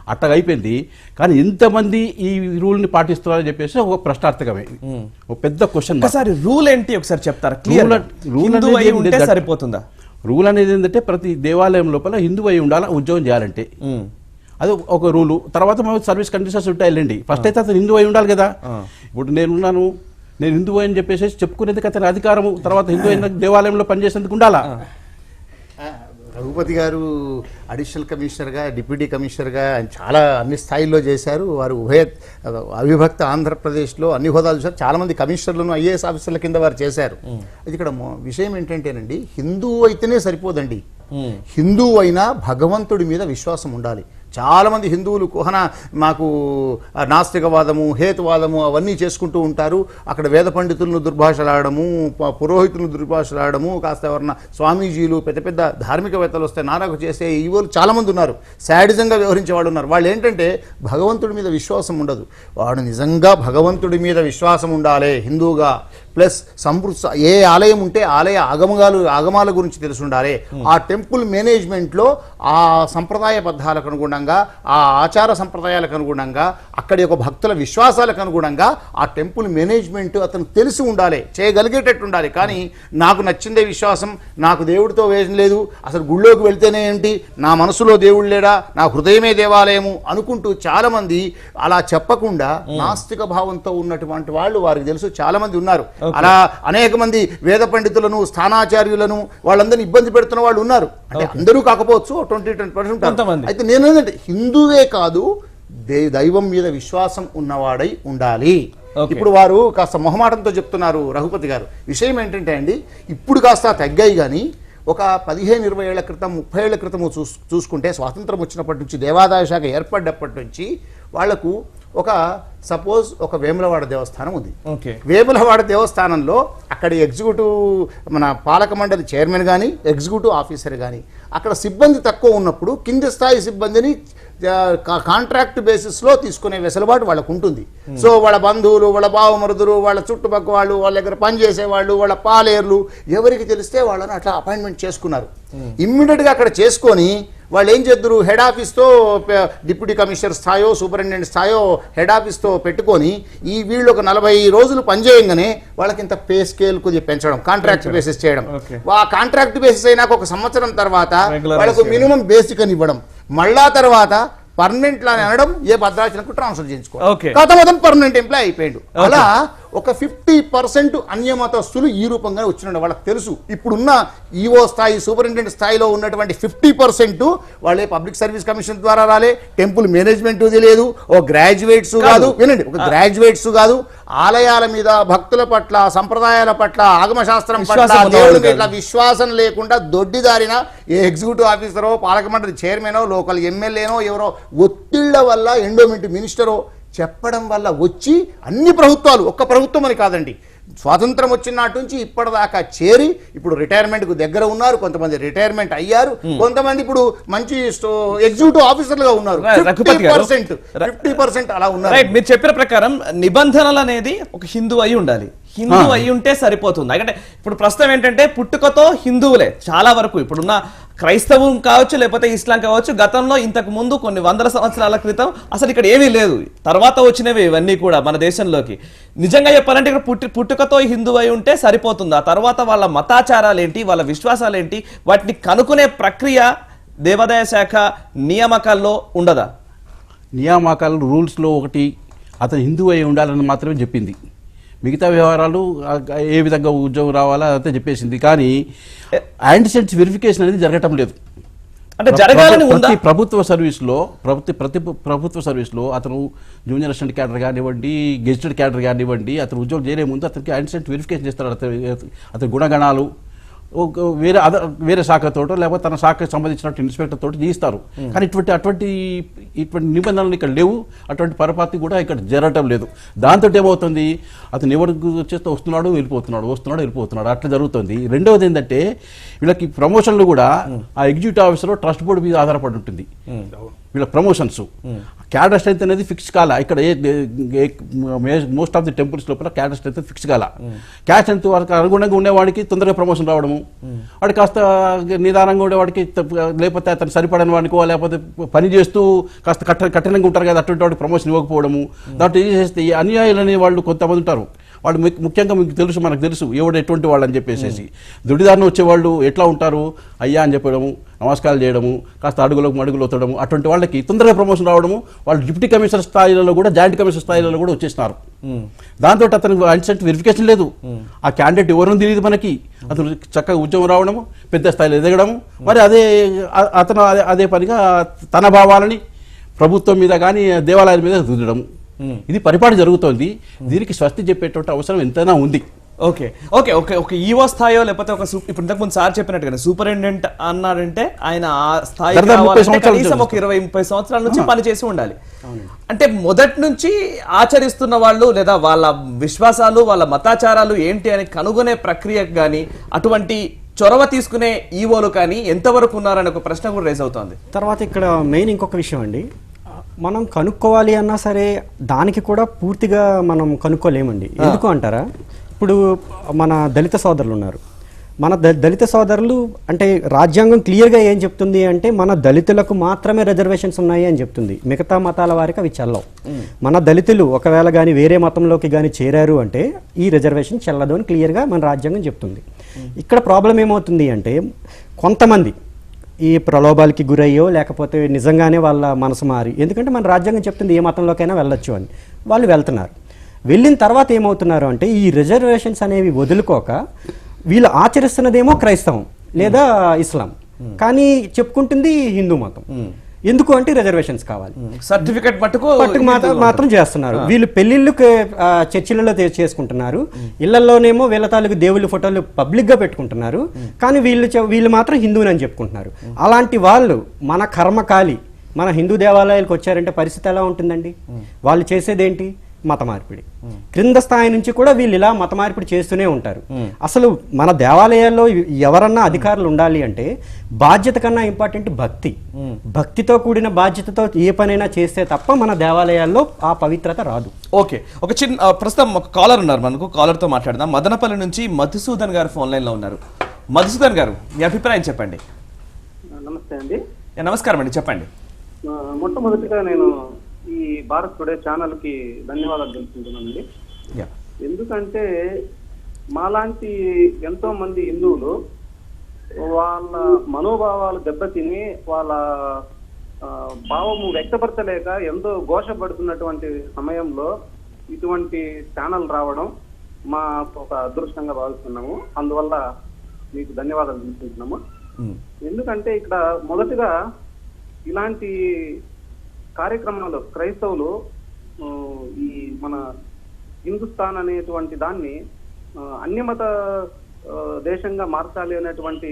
[SPEAKER 4] అట్టగా అయిపోయింది. కానీ ఎంతమంది ఈ రూల్ని పాటిస్తున్నారని చెప్పేసి ఒక ప్రశ్నార్థకమే. ఒక పెద్ద క్వశ్చన్
[SPEAKER 1] ఒకసారి రూల్ ఏంటి ఒకసారి చెప్తారా?
[SPEAKER 4] లేదు.
[SPEAKER 1] సరిపోతుందా?
[SPEAKER 4] రూల్ అనేది ఏంటంటే ప్రతి దేవాలయం లోపల హిందూ అయి ఉండాలా ఉద్యోగం చేయాలంటే. అది ఒక రూలు. తర్వాత సర్వీస్ కండిషన్స్ ఉంటాయి వెళ్ళండి. ఫస్ట్ అయితే అతను హిందూ అయి ఉండాలి కదా. ఇప్పుడు నేనున్నాను నేను హిందూ అని చెప్పేసి చెప్పుకునేందుకు అతని అధికారము. తర్వాత హిందూ అయిన దేవాలయంలో పనిచేసేందుకు ఉండాలా?
[SPEAKER 2] రఘుపతి గారు అడిషనల్ కమిషనర్గా డిప్యూటీ కమిషనర్గా ఆయన చాలా అన్ని స్థాయిల్లో చేశారు. వారు ఉభయ అవిభక్త ఆంధ్రప్రదేశ్లో అన్ని హోదాలు చేశారు. చాలామంది కమిషనర్లను ఐఏఎస్ ఆఫీసర్ల కింద వారు చేశారు. అది ఇక్కడ విషయం ఏంటంటేనండి హిందూ అయితేనే సరిపోదండి. హిందూ అయినా భగవంతుడి మీద విశ్వాసం ఉండాలి. చాలామంది హిందువులు కుహన మాకు నాస్తికవాదము హేతువాదము అవన్నీ చేసుకుంటూ ఉంటారు. అక్కడ వేద పండితులను దుర్భాషలాడము పురోహితులను దుర్భాషలాడము కాస్త ఎవరన్నా స్వామీజీలు పెద్ద పెద్ద ధార్మికవేత్తలు వస్తే నారాకు చేసే ఈవోలు చాలామంది ఉన్నారు. శాడిజంగా వ్యవహరించే వాళ్ళు ఉన్నారు. వాళ్ళు ఏంటంటే భగవంతుడి మీద విశ్వాసం ఉండదు. వాడు నిజంగా భగవంతుడి మీద విశ్వాసం ఉండాలి హిందూగా. ప్లస్ సంపృ ఏ ఆలయం ఉంటే ఆలయ ఆగమగాలు ఆగమాల గురించి తెలిసి ఉండాలి ఆ టెంపుల్ మేనేజ్మెంట్లో ఆ సంప్రదాయ బద్ధాలకు అనుగుణంగా ఆ ఆచార సంప్రదాయాలకు అనుగుణంగా అక్కడి యొక్క భక్తుల విశ్వాసాలకు అనుగుణంగా ఆ టెంపుల్ మేనేజ్మెంట్ అతను తెలిసి ఉండాలి చేయగలిగేటట్టు ఉండాలి. కానీ నాకు నచ్చిందే విశ్వాసం నాకు దేవుడితో వేసం లేదు అసలు గుళ్ళోకి వెళ్తేనే ఏంటి నా మనసులో దేవుడు లేడా నా హృదయమే దేవాలయము అనుకుంటూ చాలామంది అలా చెప్పకుండా నాస్తిక భావంతో ఉన్నటువంటి వాళ్ళు వారికి తెలుసు చాలామంది ఉన్నారు. అలా అనేక మంది వేద పండితులను స్థానాచార్యులను వాళ్ళందరినీ ఇబ్బంది పెడుతున్న వాళ్ళు ఉన్నారు. అంటే అందరూ కాకపోవచ్చు ట్వంటీ ట్వంటీ పర్సెంట్. అయితే నేను ఏంటంటే హిందువే కాదు దే- దైవం మీద విశ్వాసం ఉన్నవాడై ఉండాలి. ఇప్పుడు వారు కాస్త మొహమాటంతో చెప్తున్నారు రఘుపతి గారు. విషయం ఏంటంటే అండి ఇప్పుడు కాస్త తగ్గాయి కానీ ఒక పదిహేను ఇరవై ఏళ్ళ క్రితం ముప్పై ఏళ్ళ క్రితము చూస్ చూసుకుంటే స్వాతంత్రం వచ్చినప్పటి నుంచి దేవాదాయ శాఖ ఏర్పడ్డప్పటి నుంచి వాళ్ళకు ఒక సపోజ్ ఒక వేములవాడ దేవస్థానం ఉంది.
[SPEAKER 1] ఓకే.
[SPEAKER 2] వేములవాడ దేవస్థానంలో అక్కడ ఎగ్జిక్యూటివ్ మన పాలక మండలి చైర్మన్ కానీ ఎగ్జిక్యూటివ్ ఆఫీసర్ కానీ అక్కడ సిబ్బంది తక్కువ ఉన్నప్పుడు కింది స్థాయి సిబ్బందిని కాంట్రాక్ట్ బేసిస్లో తీసుకునే వెసులుబాటు వాళ్ళకు ఉంటుంది. సో వాళ్ళ బంధువులు వాళ్ళ బావమరుదులు వాళ్ళ చుట్టుపక్కల వాళ్ళు వాళ్ళ దగ్గర పనిచేసే వాళ్ళు వాళ్ళ పాలేర్లు ఎవరికి తెలిస్తే వాళ్ళని అట్లా అపాయింట్మెంట్ చేసుకున్నారు. ఇమ్మీడియట్గా అక్కడ చేసుకొని వాళ్ళు ఏం చేద్దరు? హెడ్ ఆఫీస్తో డిప్యూటీ కమిషనర్ స్థాయో సూపరింటెండెంట్ స్థాయో హెడ్ ఆఫీస్తో పెట్టుకొని ఈ వీళ్ళు ఒక నలభై రోజులు పనిచేయంగానే వాళ్ళకి ఇంత పే స్కేల్ కొద్దిగా పెంచడం కాంట్రాక్ట్ బేసిస్ చేయడం. ఆ కాంట్రాక్ట్ బేసిస్ అయినాక ఒక సంవత్సరం తర్వాత వాళ్ళకు. మినిమం బేసిక్ అని ఇవ్వడం. మళ్ళా తర్వాత పర్మనెంట్ లా అనడం ఏ భద్రాచలకు ట్రాన్స్ఫర్. చేయించుకోవాలి కథ మొత్తం పర్మనెంట్ ఎంప్లాయ్ అయిపోయాడు. అలా ఒక ఫిఫ్టీ పర్సెంట్ అన్యమతస్తులు ఈ రూపంగా వచ్చిన వాళ్ళకి తెలుసు. ఇప్పుడున్న ఈఓ స్థాయి సూపరింటెండెంట్ స్థాయిలో ఉన్నటువంటి ఫిఫ్టీ పర్సెంట్ వాళ్ళే పబ్లిక్ సర్వీస్ కమిషన్ ద్వారా రాలే టెంపుల్ మేనేజ్మెంట్ తెలియదు ఓ గ్రాడ్యుయేట్స్ కాదు. వినండి ఒక గ్రాడ్యుయేట్స్ కాదు ఆలయాల మీద భక్తుల పట్ల సంప్రదాయాల పట్ల ఆగమ శాస్త్రం పట్ల దేవుడి. పట్ల విశ్వాసం లేకుండా దొడ్డిదారిన ఏ ఎగ్జిక్యూటివ్ ఆఫీసరో పాలక మండలి చైర్మనో లోకల్ ఎమ్మెల్యేనో ఎవరో ఒత్తిళ్ళ వల్ల ఎండోమెంట్ మినిస్టరో చెప్పడం వల్ల వచ్చి అన్ని ప్రభుత్వాలు ఒక్క ప్రభుత్వం అని కాదండి. స్వాతంత్రం వచ్చిన నాటి నుంచి ఇప్పటిదాకా చేరి ఇప్పుడు రిటైర్మెంట్కు దగ్గర ఉన్నారు కొంతమంది రిటైర్మెంట్ అయ్యారు కొంతమంది ఇప్పుడు మంచి ఎగ్జిక్యూటివ్ ఆఫీసర్లుగా ఉన్నారు. ఫిఫ్టీ. పర్సెంట్ అలా ఉన్నారు.
[SPEAKER 1] మీరు చెప్పిన ప్రకారం నిబంధనలు అనేది ఒక హిందూ అయి ఉండాలి. హిందూ అయి ఉంటే సరిపోతుంది. అంటే ఇప్పుడు ప్రస్తుతం ఏంటంటే పుట్టుకతో హిందువులే చాలా వరకు ఇప్పుడున్న క్రైస్తవం కావచ్చు లేకపోతే ఇస్లాం కావచ్చు గతంలో ఇంతకు ముందు కొన్ని వందల సంవత్సరాల క్రితం అసలు ఇక్కడ ఏమీ లేదు. తర్వాత వచ్చినవి ఇవన్నీ కూడా మన దేశంలోకి. నిజంగా చెప్పాలంటే ఇక్కడ పుట్టి పుట్టుకతో హిందూ అయి ఉంటే సరిపోతుంది. ఆ తర్వాత వాళ్ళ మతాచారాలు ఏంటి వాళ్ళ విశ్వాసాలు ఏంటి వాటిని కనుక్కునే ప్రక్రియ దేవాదాయ శాఖ నియామకాల్లో ఉండదా?
[SPEAKER 4] నియామకాలు రూల్స్లో ఒకటి అతను హిందూ అయి ఉండాలని మాత్రమే చెప్పింది. మిగతా వ్యవహారాలు ఏ విధంగా ఉద్యోగం రావాలా అదంతా చెప్పేసింది. కానీ యాంటిసెంట్స్ వెరిఫికేషన్ అనేది జరగటం లేదు.
[SPEAKER 1] అంటే జరగాలని
[SPEAKER 4] ప్రతి
[SPEAKER 1] ఉందా?
[SPEAKER 4] ప్రభుత్వ సర్వీస్లో ప్రతి ప్రతి ప్రభుత్వ సర్వీస్లో అతను జూనియర్ అసిస్టెంట్ క్యాడర్ కానివ్వండి గెజిటెడ్ క్యాడర్ కానివ్వండి అతను ఉద్యోగం చేయలే ముందు అతనికి యాంటిసెంట్ వెరిఫికేషన్ చేస్తాడు. అతని అతని గుణగణాలు వేరే అద వేరే శాఖతోటో లేకపోతే తన శాఖకు సంబంధించినట్టు ఇన్స్పెక్టర్ తోటి చేయిస్తారు కానీ ఇటువంటి అటువంటి ఇటువంటి నిబంధనలు ఇక్కడ లేవు. అటువంటి పరపాతి కూడా ఇక్కడ జరగటం లేదు. దాంతో ఏమవుతుంది? అతను ఎవరికి చేస్తే వస్తున్నాడు వెళ్ళిపోతున్నాడు వస్తున్నాడు వెళ్ళిపోతున్నాడు. అట్లా జరుగుతుంది. రెండవది ఏంటంటే వీళ్ళకి ప్రమోషన్లు కూడా ఆ ఎగ్జిక్యూటివ్ ఆఫీసర్ ట్రస్ట్ బోర్డు మీద ఆధారపడి ఉంటుంది. వీళ్ళ ప్రమోషన్స్. క్యాడర్ స్ట్రెంత్ అనేది ఫిక్స్ కాల. ఇక్కడ మోస్ట్ ఆఫ్ ది టెంపుల్స్ లోపల క్యాడర్ స్ట్రెంత్ ఫిక్స్ కాల. క్యాడర్ స్ట్రెంత్ వాళ్ళకి అనుగుణంగా ఉండేవాడికి తొందరగా ప్రమోషన్ రావడము. వాడు కాస్త నిదానంగా ఉండేవాడికి లేకపోతే అతను సరిపడని వాడికో లేకపోతే పని చేస్తూ కాస్త కఠ కఠినంగా ఉంటారు కదా అటువంటి వాడికి ప్రమోషన్ ఇవ్వకపోవడము. దాంట్లో ఏం చేస్తే ఈ అన్యాయులు అనే వాళ్ళు కొంతమంది ఉంటారు. వాళ్ళు ముఖ్య- ముఖ్యంగా మీకు తెలుసు మనకు తెలుసు ఎవడు ఎటువంటి వాళ్ళు అని చెప్పేసి దుడిదారిన వచ్చేవాళ్ళు ఎట్లా ఉంటారు? అయ్యా అని చెప్పడము నమస్కారాలు చేయడము కాస్త అడుగులకు అడుగులు వత్తడము అటువంటి వాళ్ళకి తొందరగా ప్రమోషన్ రావడము వాళ్ళు డిప్యూటీ కమిషనర్ స్థాయిలలో కూడా జాయింట్ కమిషనర్ స్థాయిలలో కూడా వచ్చేసినారు. దాంతో అతనికి అన్సెంట్ వెరిఫికేషన్ లేదు. ఆ క్యాండిడేట్ ఎవరో తెలియదు మనకి. అతను చక్కగా ఉద్యోగం రావడము పెద్ద స్థాయిలో ఎదగడము. మరి అదే అతను అదే అదే పనిగా తన భావాలని ప్రభుత్వం మీద కానీ దేవాలయాల మీద రుద్దడం ఇది పరిపాలన జరుగుతోంది. దీనికి స్వస్తి చెప్పేటువంటి అవసరం ఎంతైనా ఉంది.
[SPEAKER 1] ఓకే. ఓకే ఓకే ఒక ఈవో స్థాయో లేకపోతే ఒక ఇప్పుడు ఇంతకు ముందు సార్ చెప్పినట్టుగా సూపరింటెండెంట్ అన్నాడంటే ఆయన ఆ స్థాయి కనీసం
[SPEAKER 4] నుంచి
[SPEAKER 1] ఒక ఇరవై ముప్పై సంవత్సరాల నుంచి పనిచేసి ఉండాలి. అంటే మొదటి నుంచి ఆచరిస్తున్న వాళ్ళు లేదా వాళ్ళ విశ్వాసాలు వాళ్ళ మతాచారాలు ఏంటి అని కనుగొనే ప్రక్రియకు కానీ అటువంటి చొరవ తీసుకునే ఈవోలు కానీ ఎంతవరకు ఉన్నారనే ఒక ప్రశ్న కూడా రేజ్ అవుతోంది.
[SPEAKER 3] తర్వాత ఇక్కడ మెయిన్ ఇంకొక విషయం అండి. మనం కనుక్కోవాలి అన్నా సరే దానికి కూడా పూర్తిగా మనం కనుక్కోలేమండి. ఎందుకు అంటారా? ఇప్పుడు మన దళిత సోదరులు ఉన్నారు. మన ద- దళిత సోదరులు అంటే రాజ్యాంగం క్లియర్గా ఏం చెప్తుంది అంటే మన దళితులకు మాత్రమే రిజర్వేషన్స్ ఉన్నాయి అని చెప్తుంది. మిగతా మతాల వారికి అవి చెల్లవు. మన దళితులు ఒకవేళ కానీ వేరే మతంలోకి కానీ చేరారు అంటే ఈ రిజర్వేషన్ చెల్లదు అని క్లియర్గా మన రాజ్యాంగం చెప్తుంది. ఇక్కడ ప్రాబ్లం ఏమవుతుంది అంటే కొంతమంది ఈ ప్రలోభాలకి గురయ్యో లేకపోతే నిజంగానే వాళ్ళ మనసు మారి. ఎందుకంటే మన రాజ్యాంగం చెప్తుంది ఏ మతంలోకైనా వెళ్ళొచ్చు అని. వాళ్ళు వెళ్తున్నారు. వెళ్ళిన తర్వాత ఏమవుతున్నారు అంటే ఈ రిజర్వేషన్స్ అనేవి వదులుకోక వీళ్ళు ఆచరిస్తున్నదేమో క్రైస్తవం లేదా ఇస్లాం. కానీ చెప్పుకుంటుంది హిందూ మతం. ఎందుకు అంటే రిజర్వేషన్స్ కావాలి.
[SPEAKER 1] సర్టిఫికెట్ మట్టుకు
[SPEAKER 3] పట్టుకు మాత్రం చేస్తున్నారు. వీళ్ళు పెళ్ళిళ్ళు చర్చిలలో చేసుకుంటున్నారు. ఇళ్ళలోనేమో వీళ్ళ తాలూకు దేవుళ్ళ ఫోటోలు పబ్లిక్గా పెట్టుకుంటున్నారు కానీ వీళ్ళు వీళ్ళు మాత్రం హిందువుని చెప్పుకుంటున్నారు. అలాంటి వాళ్ళు మన కర్మకాలి మన హిందూ దేవాలయాలకు వచ్చారంటే పరిస్థితి ఎలా ఉంటుందండి? వాళ్ళు చేసేదేంటి? మత మార్పిడి క్రింద స్థాయి నుంచి కూడా వీళ్ళు ఇలా మత మార్పిడి చేస్తూనే ఉంటారు. అసలు మన దేవాలయాల్లో ఎవరన్నా అధికారులు ఉండాలి అంటే బాధ్యత కన్నా ఇంపార్టెంట్ భక్తి. భక్తితో కూడిన బాధ్యతతో ఏ పనైనా చేస్తే తప్ప మన దేవాలయాల్లో ఆ పవిత్రత రాదు.
[SPEAKER 1] ఓకే. ఒక చిన్న ప్రస్తుతం ఒక కాలర్ ఉన్నారు మనకు కాలర్తో మాట్లాడదాం. మదనపల్లి నుంచి మధుసూదన్ గారు ఫోన్ లైన్లో ఉన్నారు. మధుసూదన్ గారు మీ అభిప్రాయం చెప్పండి.
[SPEAKER 5] నమస్తే అండి.
[SPEAKER 1] నమస్కారం అండి చెప్పండి.
[SPEAKER 5] మొట్టమొదటిగా నేను ఈ భారత్ టుడే ఛానల్కి ధన్యవాదాలు తెలుపుకుంటున్నానండి.
[SPEAKER 1] యా.
[SPEAKER 5] ఎందుకంటే మాలాంటి ఎంతో మంది హిందువులు వాళ్ళ మనోభావాలు దెబ్బతిని వాళ్ళ భావము వ్యక్తపరచలేక ఎంతో ఘోషపడుతున్నటువంటి సమయంలో ఇటువంటి ఛానల్ రావడం మా ఒక అదృష్టంగా భావిస్తున్నాము. అందువల్ల మీకు ధన్యవాదాలు తెలుపుకుంటున్నాము. ఎందుకంటే ఇక్కడ మొదటగా ఇలాంటి కార్యక్రమాలు క్రైస్తవులు ఈ మన హిందుస్థాన్ అనేటువంటి దాన్ని అన్యమత దేశంగా మార్చాలి అనేటువంటి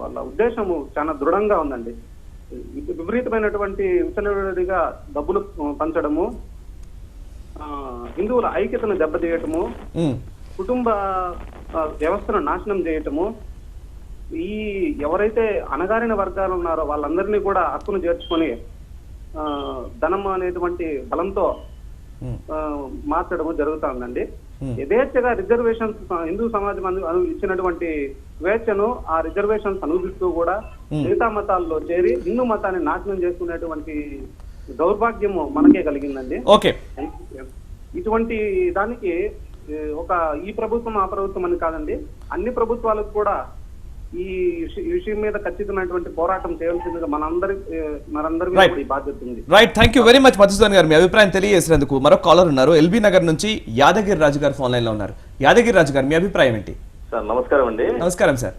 [SPEAKER 5] వాళ్ళ ఉద్దేశము చాలా దృఢంగా ఉందండి విపరీతమైనటువంటి విచలవిడిగా డబ్బులు పంచడము హిందువుల ఐక్యతను దెబ్బతీయటము. కుటుంబ వ్యవస్థను నాశనం చేయటము ఈ ఎవరైతే అణగారిన వర్గాలు ఉన్నారో వాళ్ళందరినీ కూడా హక్కును చేర్చుకొని ధనం అనేటువంటి బలంతో ఆ, మార్చడము జరుగుతుందండి. యథేచ్ఛగా రిజర్వేషన్స్ హిందూ సమాజం ఇచ్చినటువంటి స్వేచ్ఛను ఆ రిజర్వేషన్స్ అనుభవిస్తూ కూడా మిగతా మతాల్లో చేరి హిందూ మతాన్ని నాశనం చేసుకునేటువంటి దౌర్భాగ్యము మనకే కలిగిందండి.
[SPEAKER 1] ఓకే.
[SPEAKER 5] ఇటువంటి దానికి ఒక ఈ ప్రభుత్వం ఆ ప్రభుత్వం అని కాదండి అన్ని ప్రభుత్వాలకు కూడా ఈ విష- ఈ విషయం మీద ఖచ్చితమైనటువంటి పోరాటం చేయాల్సిందిగా మనందరి మనందరి బాధ్యత ఉంది.
[SPEAKER 1] Right thank you very much Madhusudan garu. మీ అభిప్రాయం తెలియజేసినందుకు మరో కాలర్ ఉన్నారు. ఎల్బీ నగర్ నుంచి యాదగిరి రాజు గారు ఫోన్ లైన్లో ఉన్నారు. యాదగిరి రాజు గారు మీ అభిప్రాయం ఏంటి?
[SPEAKER 6] సార్ నమస్కారం అండి.
[SPEAKER 1] నమస్కారం సార్.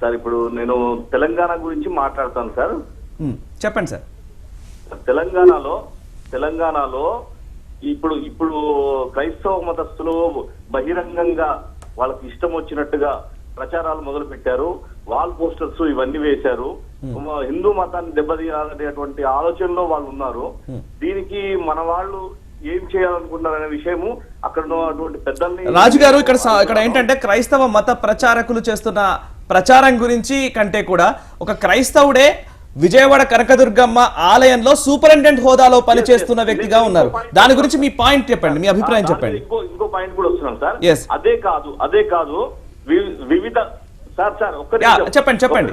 [SPEAKER 6] సార్ ఇప్పుడు నేను తెలంగాణ గురించి మాట్లాడతాను సార్.
[SPEAKER 1] మ్, చెప్పండి సార్.
[SPEAKER 6] తెలంగాణలో తెలంగాణలో ఇప్పుడు ఇప్పుడు క్రైస్తవ మతస్థులు బహిరంగంగా వాళ్ళకి ఇష్టం వచ్చినట్టుగా ప్రచారాలు మొదలు పెట్టారు వాల్ పోస్టర్స్ ఇవన్నీ వేశారు. హిందూ మతాన్ని దెబ్బతీయాలనేటువంటి ఆలోచనలో వాళ్ళు ఉన్నారు. దీనికి మన వాళ్ళు ఏం చేయాలనుకుంటున్నారనే విషయము అక్కడ ఉన్నటువంటి పెద్దల్ని
[SPEAKER 1] రాజు గారు ఇక్కడ ఇక్కడ ఏంటంటే క్రైస్తవ మత ప్రచారకులు చేస్తున్న ప్రచారం గురించి కంటే కూడా ఒక క్రైస్తవుడే విజయవాడ కనకదుర్గమ్మ ఆలయంలో సూపరింటెండెంట్ హోదాలో పనిచేస్తున్న వ్యక్తిగా ఉన్నారు. దాని గురించి మీ పాయింట్ చెప్పండి మీ అభిప్రాయం చెప్పండి.
[SPEAKER 6] ఇంకో పాయింట్ కూడా వస్తున్నాం సార్. అదే కాదు అదే కాదు వివిధ సార్ సార్ ఒక్క.
[SPEAKER 1] చెప్పండి, చెప్పండి.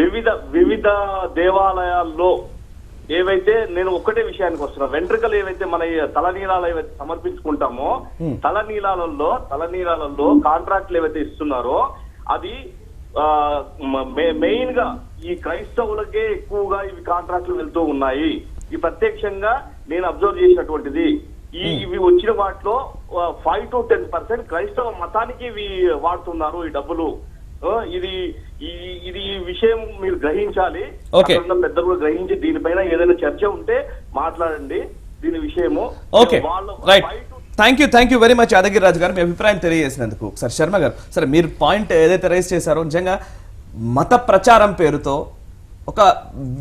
[SPEAKER 6] వివిధ వివిధ దేవాలయాల్లో ఏవైతే నేను ఒక్కటే విషయానికి వస్తున్నా వెంట్రుకలు ఏవైతే మన తలనీలాలు ఏవైతే సమర్పించుకుంటామో తలనీలాలలో తలనీలాలలో కాంట్రాక్ట్లు ఏవైతే ఇస్తున్నారో అది మెయిన్గా ఈ క్రైస్తవులకే ఎక్కువగా ఇవి కాంట్రాక్ట్లు వెళ్తూ ఉన్నాయి. ఈ ప్రత్యక్షంగా నేను అబ్జర్వ్ చేసినటువంటిది. ఈ ఇవి వచ్చిన వాటిలో ఫైవ్ టు టెన్ పర్సెంట్ క్రైస్తవ మతానికి ఇవి వాడుతున్నారు ఈ డబ్బులు. ఇది ఇది ఈ విషయం మీరు గ్రహించాలి. పెద్దలు కూడా గ్రహించి దీనిపైన ఏదైనా చర్చ ఉంటే మాట్లాడండి దీని విషయము.
[SPEAKER 1] Okay. Right thank you thank you very much Yadagiri Raju garu. మీ అభిప్రాయం తెలియజేసినందుకు. ఒకసారి శర్మ గారు సరే మీరు పాయింట్ ఏదైతే రైజ్ చేశారో నిజంగా మత ప్రచారం పేరుతో ఒక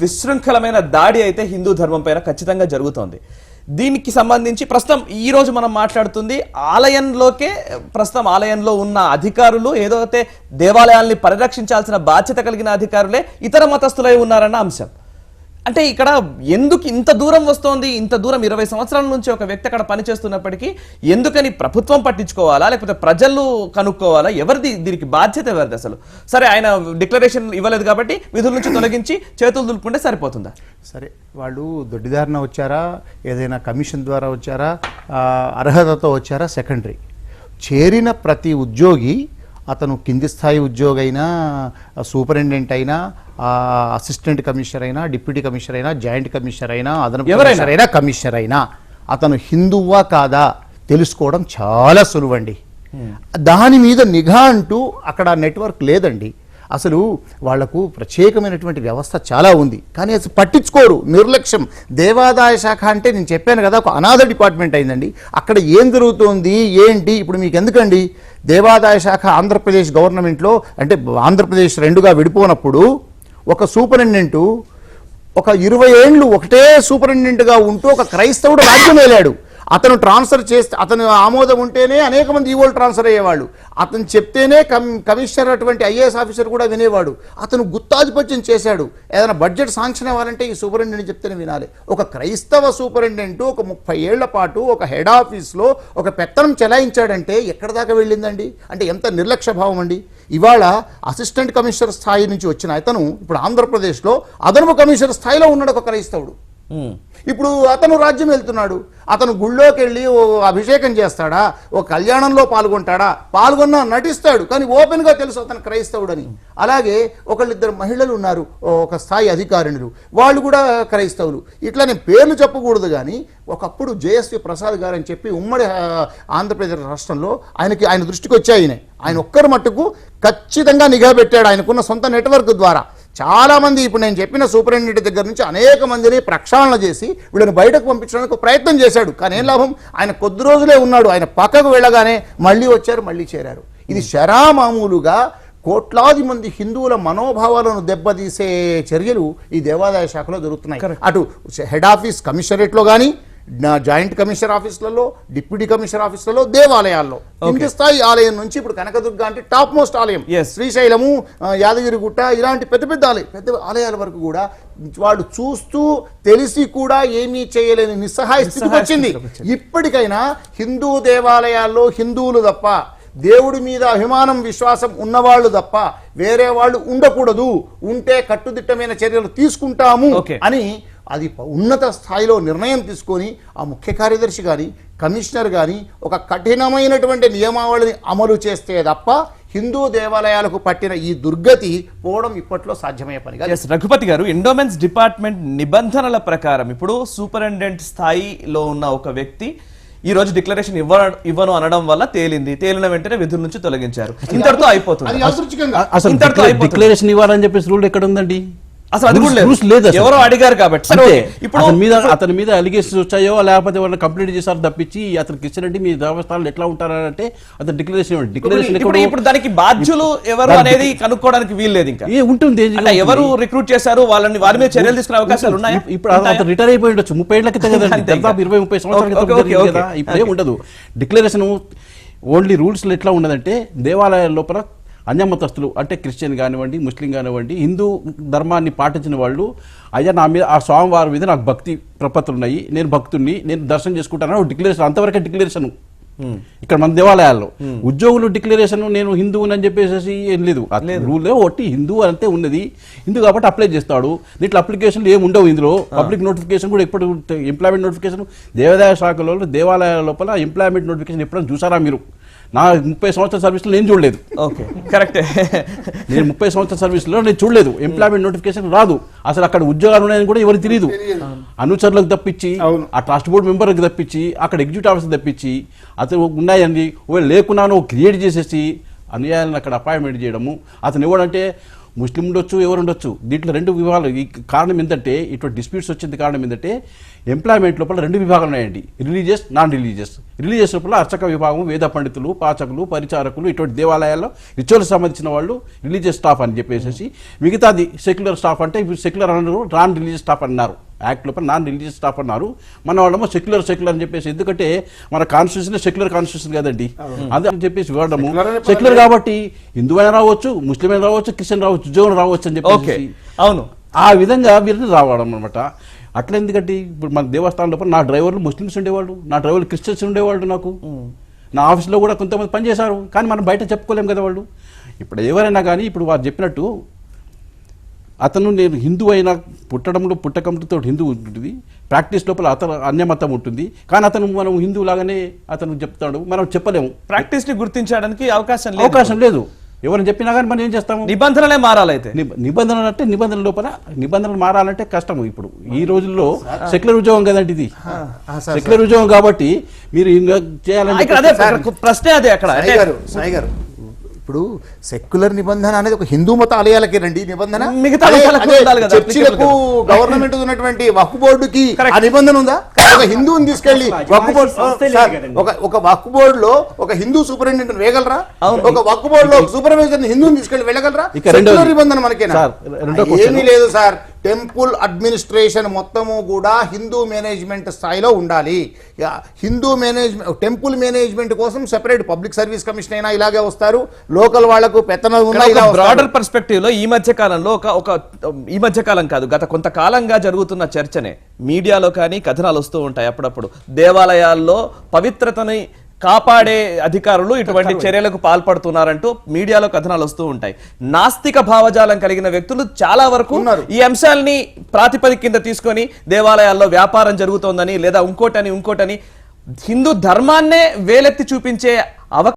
[SPEAKER 1] విశృంఖలమైన దాడి అయితే హిందూ ధర్మం పైన ఖచ్చితంగా జరుగుతోంది. దీనికి సంబంధించి ప్రస్తుతం ఈరోజు మనం మాట్లాడుతుంది ఆలయంలోకే ప్రస్తుతం ఆలయంలో ఉన్న అధికారులు ఏదైతే దేవాలయాల్ని పరిరక్షించాల్సిన బాధ్యత కలిగిన అధికారులే ఇతర మతస్థులై ఉన్నారన్న అంశం. అంటే ఇక్కడ ఎందుకు ఇంత దూరం వస్తోంది? ఇంత దూరం ఇరవై సంవత్సరాల నుంచి ఒక వ్యక్తి అక్కడ పనిచేస్తున్నప్పటికీ ఎందుకని ప్రభుత్వం పట్టించుకోవాలా? లేకపోతే ప్రజలు కనుక్కోవాలా? ఎవరిది దీనికి బాధ్యత ఎవరిది అసలు? సరే ఆయన డిక్లరేషన్ ఇవ్వలేదు కాబట్టి విధుల నుంచి తొలగించి చేతులు దులుపుకుంటే సరిపోతుందా?
[SPEAKER 2] సరే వాళ్ళు దొడ్డిదారిన వచ్చారా? ఏదైనా కమిషన్ ద్వారా వచ్చారా? అర్హతతో వచ్చారా? సెకండరీ. చేరిన ప్రతి ఉద్యోగి అతను కింది స్థాయి ఉద్యోగి అయినా సూపరింటెండెంట్ అయినా అసిస్టెంట్ కమిషనర్ అయినా డిప్యూటీ కమిషనర్ అయినా జాయింట్ కమిషనర్ అయినా అదనపు
[SPEAKER 1] ఎవరైనా.
[SPEAKER 2] కమిషనర్ అయినా కమిషనర్ అయినా. అతను హిందువా కాదా తెలుసుకోవడం చాలా సులువండి. దాని మీద నిఘా అంటూ అక్కడ నెట్వర్క్ లేదండి. అసలు వాళ్ళకు ప్రత్యేకమైనటువంటి వ్యవస్థ చాలా ఉంది. కానీ అసలు పట్టించుకోరు. నిర్లక్ష్యం. దేవాదాయ శాఖ అంటే నేను చెప్పాను కదా ఒక అనాథ డిపార్ట్మెంట్ అయిందండి. అక్కడ ఏం జరుగుతోంది? ఏంటి? ఇప్పుడు మీకు ఎందుకండి? దేవాదాయ శాఖ ఆంధ్రప్రదేశ్ గవర్నమెంట్లో అంటే ఆంధ్రప్రదేశ్ రెండుగా విడిపోనప్పుడు ఒక సూపరింటెండెంట్ ఒక ఇరవై ఏండ్లు ఒకటే సూపరింటెండెంట్గా ఉంటూ ఒక క్రైస్తవుడు రాజ్యం వేలాడు అతను ట్రాన్స్ఫర్ చేస్తే అతను ఆమోదం ఉంటేనే అనేక మంది ఈవోలు ట్రాన్స్ఫర్ అయ్యేవాళ్ళు. అతను చెప్తేనే కమిషనర్ అటువంటి ఐఏఎస్ ఆఫీసర్ కూడా వినేవాడు. అతను గుత్తాధిపత్యం చేశాడు. ఏదైనా బడ్జెట్ శాంక్షన్ అవ్వాలంటే ఈ సూపరింటెండెంట్ చెప్తేనే వినాలి. ఒక క్రైస్తవ సూపరింటెండెంట్ ఒక ముప్పై ఏళ్ళ పాటు ఒక హెడ్ ఆఫీస్లో ఒక పెత్తనం చెలాయించాడంటే ఎక్కడ దాకా వెళ్ళిందండి? అంటే ఎంత నిర్లక్ష్య భావం అండి? ఇవాళ అసిస్టెంట్ కమిషనర్ స్థాయి నుంచి వచ్చిన అతను ఇప్పుడు ఆంధ్రప్రదేశ్లో అదనపు కమిషనర్ స్థాయిలో ఉన్నాడు ఒక క్రైస్తవుడు. ఇప్పుడు అతను రాజ్యం వెళ్తున్నాడు. అతను గుళ్ళోకి వెళ్ళి ఓ అభిషేకం చేస్తాడా? ఓ కళ్యాణంలో పాల్గొంటాడా? పాల్గొన్నా నటిస్తాడు. కానీ ఓపెన్గా తెలుసు అతను క్రైస్తవుడని. అలాగే ఒకళ్ళిద్దరు మహిళలు ఉన్నారు. ఒక స్థాయి అధికారిణులు. వాళ్ళు కూడా క్రైస్తవులు. ఇట్లా నేను పేర్లు చెప్పకూడదు కానీ ఒకప్పుడు జేఎస్వి ప్రసాద్ గారు అని చెప్పి ఉమ్మడి ఆంధ్రప్రదేశ్ రాష్ట్రంలో ఆయనకి ఆయన దృష్టికి వచ్చాయి ఆయన ఆయన ఒక్కరి మట్టుకు ఖచ్చితంగా నిఘా పెట్టాడు ఆయనకున్న సొంత నెట్వర్క్ ద్వారా. చాలా మంది ఇప్పుడు నేను చెప్పిన సూపరింటెండెంట్ దగ్గర నుంచి అనేక మందిని ప్రక్షాళన చేసి వీళ్ళని బయటకు పంపించడానికి ప్రయత్నం చేశాడు. కానీ ఏం లాభం? ఆయన కొద్ది రోజులే ఉన్నాడు. ఆయన పక్కకు వెళ్ళగానే మళ్ళీ వచ్చారు మళ్ళీ చేరారు. ఇది శరామామూలుగా కోట్లాది మంది హిందువుల మనోభావాలను దెబ్బతీసే చర్యలు ఈ దేవాదాయ శాఖలో జరుగుతున్నాయి. అటు హెడ్ ఆఫీస్ కమిషనరేట్లో కానీ జాయింట్ కమిషనర్ ఆఫీసులలో డిప్యూటీ కమిషనర్ ఆఫీసులలో దేవాలయాల్లో కింది స్థాయి ఆలయం నుంచి ఇప్పుడు కనకదుర్గ అంటే టాప్ మోస్ట్ ఆలయం. శ్రీశైలము యాదగిరిగుట్ట ఇలాంటి పెద్ద పెద్ద ఆలయం పెద్ద ఆలయాల వరకు కూడా వాళ్ళు చూస్తూ తెలిసి కూడా ఏమీ చేయలేని నిస్సహాయ స్థితికి
[SPEAKER 1] నిస్సహాయ
[SPEAKER 2] వచ్చింది. ఇప్పటికైనా హిందూ దేవాలయాల్లో హిందువులు తప్ప దేవుడి మీద అభిమానం విశ్వాసం ఉన్నవాళ్ళు తప్ప వేరే వాళ్ళు ఉండకూడదు ఉంటే కట్టుదిట్టమైన చర్యలు తీసుకుంటాము. అని అది ఉన్నత స్థాయిలో నిర్ణయం తీసుకొని ఆ ముఖ్య కార్యదర్శి కానీ కమిషనర్ కానీ ఒక కఠినమైనటువంటి నియమావళిని అమలు చేస్తే తప్ప హిందూ దేవాలయాలకు పట్టిన ఈ దుర్గతి పోవడం ఇప్పట్లో సాధ్యమయ్యే పని కాదు.
[SPEAKER 1] ఎస్ రఘుపతి గారు ఎండోమెంట్స్ డిపార్ట్మెంట్ నిబంధనల ప్రకారం ఇప్పుడు సూపరింటెండెంట్ స్థాయిలో ఉన్న ఒక వ్యక్తి ఈ రోజు డిక్లరేషన్ ఇవ్వ ఇవ్వను అనడం వల్ల తేలింది. తేలిన వెంటనే విధుల నుంచి తొలగించారు. ఇంతటితో అయిపోతుంది.
[SPEAKER 4] అసలు. డిక్లరేషన్ ఇవ్వాలని చెప్పేసి రూల్ ఎక్కడ ఉందండి?
[SPEAKER 1] అసలు అది కూడా
[SPEAKER 4] రూల్స్-
[SPEAKER 1] లేదు.
[SPEAKER 4] లేదు.
[SPEAKER 1] ఎవరో అడిగారు కాబట్టి. ఇప్పుడు
[SPEAKER 4] అతని మీద అతని మీద అలిగేషన్స్ వచ్చాయో లేకపోతే వాళ్ళని కంప్లీట్ చేశారు తప్పించి అతనికి ఇచ్చినట్టు మీ దేవస్థానాలు ఎట్లా ఉంటారని అంటే అతను డిక్లరేషన్ డిక్లరేషన్
[SPEAKER 1] ఇప్పుడు దానికి బాధ్యులు ఎవరు అనేది కనుక్కోవడానికి వీల్లేదు ఇంకా.
[SPEAKER 4] ఏ ఉంటుంది.
[SPEAKER 1] ఎవరు రిక్రూట్ చేశారు వాళ్ళని వారి మీద చర్యలు తీసుకునే అవకాశాలు ఉన్నాయా?
[SPEAKER 4] ఇప్- ఇప్పుడు అతను రిటైర్ అయిపోయి ఉండొచ్చు. ముప్పై ఏళ్ళ క్రితం కదండి.
[SPEAKER 1] ఇంకా.
[SPEAKER 4] దాదాపు ఇరవై ముప్పై సంవత్సరాల. కదా. ఇప్పుడు ఉండదు డిక్లరేషన్ ఓన్లీ రూల్స్ ఎట్లా ఉన్నదంటే దేవాలయాల లోపల అన్యమతస్తులు అంటే క్రిస్టియన్ కానివ్వండి ముస్లిం కానివ్వండి హిందూ ధర్మాన్ని పాటించిన వాళ్ళు అయ్యా నా మీద ఆ స్వామివారి మీద నాకు భక్తి ప్రపత్తులు ఉన్నాయి నేను భక్తుడిని నేను దర్శనం చేసుకుంటాను డిక్లరేషన్ అంతవరకే డిక్లరేషన్. ఇక్కడ మన దేవాలయాల్లో. ఉద్యోగులు డిక్లరేషన్ నేను హిందువుని అని చెప్పేసి ఏం లేదు. రూల్ ఒకటి హిందూ అంతే ఉన్నది. హిందూ కాబట్టి అప్లై చేస్తాడు. దీంట్లో అప్లికేషన్లు ఏమి ఉండవు ఇందులో. పబ్లిక్ నోటిఫికేషన్ కూడా ఇప్పుడు ఎంప్లాయ్మెంట్ నోటిఫికేషన్ దేవాదాయ శాఖలో దేవాలయాల లోపల ఎంప్లాయ్మెంట్ నోటిఫికేషన్ ఎప్పుడైనా చూసారా మీరు? నా ముప్పై సంవత్సరాల సర్వీస్లో నేను చూడలేదు.
[SPEAKER 1] ఓకే కరెక్టే.
[SPEAKER 4] నేను ముప్పై సంవత్సరాల సర్వీస్లో నేను చూడలేదు. ఎంప్లాయ్మెంట్ నోటిఫికేషన్ రాదు. అసలు అక్కడ ఉద్యోగాలు ఉన్నాయని కూడా ఎవరికి తెలియదు అనుచరులకు తప్పించి ఆ ట్రస్ట్ బోర్డు మెంబర్కి తప్పించి అక్కడ ఎగ్జిక్యూటివ్ ఆఫీసర్ తప్పించి అతను ఉన్నాయండి ఒకవేళ లేకున్నాను క్రియేట్ చేసేసి అనుయాయాలను అక్కడ అపాయింట్మెంట్ చేయడము. అతను ఎవడంటే ముస్లిం ఉండొచ్చు ఎవరు ఉండొచ్చు. దీంట్లో రెండు విభాగాలు ఈ కారణం ఏంటంటే ఇటువంటి డిస్ప్యూట్స్ వచ్చింది కారణం ఏంటంటే ఎంప్లాయ్మెంట్ లోపల రెండు విభాగాలు ఉన్నాయండి. రిలీజియస్ నాన్ రిలీజియస్ రిలీజియస్ లోపల అర్చక విభాగం వేద పండితులు పాచకులు పరిచారకులు ఇటువంటి దేవాలయాల్లో రిచువల్స్ సంబంధించిన వాళ్ళు రిలీజియస్ స్టాఫ్ అని చెప్పేసి మిగతాది సెక్యులర్ స్టాఫ్ అంటే ఇప్పుడు సెక్యులర్ అన్నారు నాన్ రిలీజియస్ స్టాఫ్ అన్నారు. యాక్ట్ లోపల నాన్ రిలీజియస్ స్టాఫ్ అన్నారు. మన వాళ్ళేమో సెక్యులర్ సెక్యులర్ అని చెప్పేసి ఎందుకంటే మన కాన్స్టిట్యూషన్ సెక్యులర్ కాన్స్టిట్యూషన్ కదండి. అదే అని చెప్పేసి వాడము సెక్యులర్ కాబట్టి హిందూ అయినా రావచ్చు ముస్లిం అయినా రావచ్చు క్రిస్టియన్ రావచ్చు ఉద్యోగం రావచ్చు అని
[SPEAKER 1] ఓకే.
[SPEAKER 4] చెప్పేసి
[SPEAKER 1] అవును.
[SPEAKER 4] ఆ విధంగా వీరిని రావడం అనమాట అట్లా ఎందుకంటే ఇప్పుడు మన దేవస్థానం లోపల నా డ్రైవర్లు ముస్లిమ్స్ ఉండేవాళ్ళు నా డ్రైవర్లు క్రిస్టియన్స్ ఉండేవాళ్ళు నాకు. నా ఆఫీస్లో కూడా కొంతమంది పనిచేశారు కానీ మనం బయట చెప్పుకోలేం కదా వాళ్ళు. ఇప్పుడు ఎవరైనా కానీ ఇప్పుడు వారు చెప్పినట్టు అతను నేను హిందూ అయినా పుట్టడంలో పుట్టకంతో హిందూ ఉంటుంది ప్రాక్టీస్ లోపల అతను అన్యమతం ఉంటుంది కానీ అతను మనం హిందూ లాగానే అతను చెప్తాడు మనం చెప్పలేము.
[SPEAKER 1] ప్రాక్టీస్ని గుర్తించడానికి అవకాశం లేదు.
[SPEAKER 4] అవకాశం లేదు. ఎవరైనా చెప్పినా కానీ మనం ఏం చేస్తాము?
[SPEAKER 1] నిబంధనలే మారాలైతే
[SPEAKER 4] నిబ- నిబంధనలు అంటే నిబంధనల లోపల నిబంధనలు మారాలంటే కష్టం ఇప్పుడు. ఈ రోజుల్లో సెక్యులర్ ఉద్యోగం కదండి ఇది? సెక్యులర్ ఉద్యోగం కాబట్టి మీరు చెప్పేసి-
[SPEAKER 1] ప్రశ్నే అదే అక్కడ.
[SPEAKER 2] ఇప్పుడు సెక్యులర్ నిబంధన అనేది ఒక హిందూ మత ఆలయాలకి రండి నిబంధన
[SPEAKER 1] మిగతా
[SPEAKER 2] చర్చిలకు గవర్నమెంట్ ఉన్నటువంటి వక్ఫ్ బోర్డుకి. ఆ నిబంధన ఉందా ఒక హిందువుని తీసుకెళ్ళి వక్ఫ్ బోర్డు. ఒక ఒక వక్ఫ్ బోర్డు లో ఒక హిందూ సూపరింటెండెంట్ వేయగలరా. ఒక వక్ఫ్ బోర్డు లో సూపర్వైజర్ హిందువుని తీసుకెళ్ళి వెళ్ళగలరా. సెక్యులర్ నిబంధన మనకేనా. ఏమీ లేదు సార్ టెంపుల్ అడ్మినిస్ట్రేషన్ మొత్తము కూడా హిందూ మేనేజ్మెంట్ స్థాయిలో ఉండాలి. హిందూ మేనేజ్మెంట్ టెంపుల్ మేనేజ్మెంట్ కోసం సెపరేట్ పబ్లిక్ సర్వీస్ కమిషన్ అయినా ఇలాగే వస్తారు. లోకల్ వాళ్ళకు పెత్తనం ఉన్నా
[SPEAKER 1] బ్రాడర్. పర్స్పెక్టివ్లో ఈ మధ్య కాలంలో ఒక ఒక ఈ మధ్య కాలం కాదు గత కొంతకాలంగా జరుగుతున్న చర్చనే. మీడియాలో కానీ కథనాలు వస్తూ ఉంటాయి అప్పుడప్పుడు. దేవాలయాల్లో పవిత్రతని కాపాడే అధికారులు ఇటువంటి చర్యలకు పాల్పడుతున్నారంటూ మీడియాలో కథనాలు వస్తూ ఉంటాయి నాస్తిక భావజాలం కలిగిన వ్యక్తులు చాలా వరకు. ఈ అంశాల్ని ప్రాతిపదిక కింద తీసుకొని దేవాలయాల్లో వ్యాపారం జరుగుతోందని లేదా ఇంకోటని ఇంకోటని హిందూ ధర్మాన్నే వేలెత్తి చూపించే అవకాశం